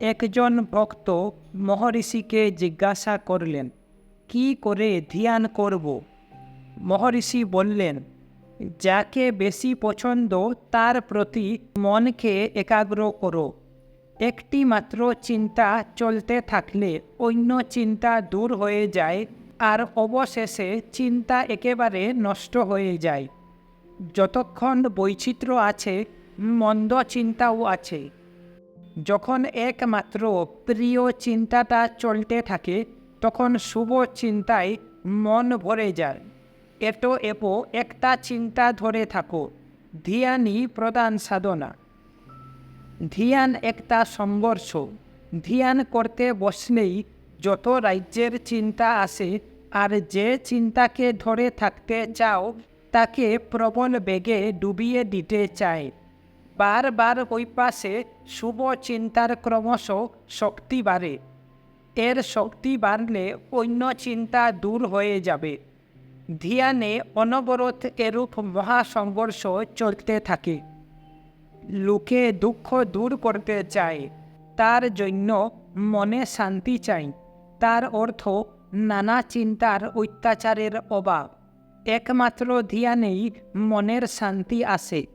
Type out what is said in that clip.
একজন ভক্ত মহর্ষিকে জিজ্ঞাসা করলেন, কি করে ধ্যান করব? মহর্ষি বললেন, যাকে বেশি পছন্দ তার প্রতি মনকে একাগ্র করো। একটি মাত্র চিন্তা চলতে থাকলে অন্য চিন্তা দূর হয়ে যায় আর অবশেষে চিন্তা একেবারে নষ্ট হয়ে যায়। যতক্ষণ বৈচিত্র্য আছে, মন্দ চিন্তাও আছে। যখন একমাত্র প্রিয় চিন্তাটা চলতে থাকে, তখন শুভ চিন্তায় মন ভরে যায়। এটো এপো একটা চিন্তা ধরে থাকো, ধিয়ানই প্রধান সাধনা। ধিয়ান একটা সংঘর্ষ। ধিয়ান করতে বসলেই যত রাজ্যের চিন্তা আসে আর যে চিন্তাকে ধরে থাকতে চাও, তাকে প্রবল বেগে ডুবিয়ে দিতে চায়। বারবার ওই পাশে শুভ চিন্তার ক্রমশ শক্তি বাড়ে। এর শক্তি বাড়লে অন্য চিন্তা দূর হয়ে যাবে। ধ্যানে অনবরত এরূপ মহাসংঘর্ষ চলতে থাকে। লোকে দুঃখ দূর করতে চায়। তার জন্য মনে শান্তি চাই। তার অর্থ নানা চিন্তার অত্যাচারের অভাব। একমাত্র ধ্যানেই মনের শান্তি আসে।